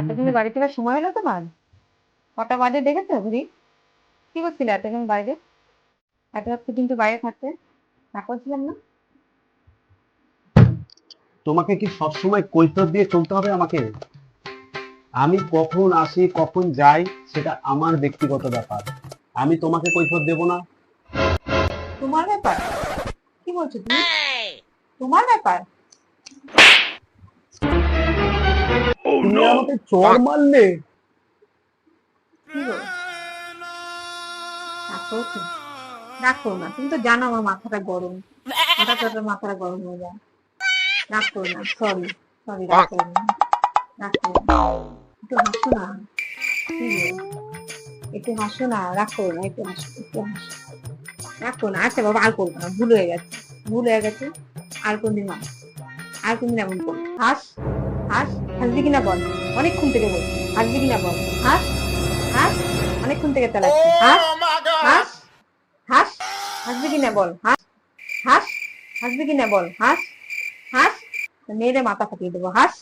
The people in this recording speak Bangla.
এতদিন বাড়ি থেকে সময় হলো তোমার? কটা বাজে দেখেছ বুড়ি কি করছিলে এতদিন বাইরে? এত রাত্রে কিন্তু বাইরে থাকতে না করছিলাম না? তোমাকে কি সবসময় কৈফিয়ত দিয়ে চলতে হবে আমাকে? আমি কখন আসি কখন যাই সেটা আমার ব্যক্তিগত ব্যাপার। আমি তোমাকে কৈফিয়ত দেব না। তোমার ব্যাপার? কি বলছো তুমি? তোমার ব্যাপার? তুমি আমাকে চর মারলে? না। তুমি তো জানো আমার মাথাটা গরম। হঠাৎ হঠাৎ মাথাটা গরম হয়ে যায়। রাখো না। সরি সরি রাখো না। রাখো না। একটু হাসো না। একটু হাসো না রাখো না একটু হাসো একটু হাসো। রাখো না আচ্ছা বাবা আর করব না ভুল হয়ে গেছে ভুল হয়ে গেছে আর কোনদিন না আর কোনদিন এমন করব হাস হাস হাসবি কিনা বল অনেকক্ষণ থেকে বলছি হাসবি কিনা বল। হাস হাস অনেকক্ষণ থেকে চালাচ্ছি। হাস হাস হাস হাসবি কিনা বল হাস হাস হাসবি কিনা বল হাস হাস মেয়েদের মাথা ফাটিয়ে দেবো হাস।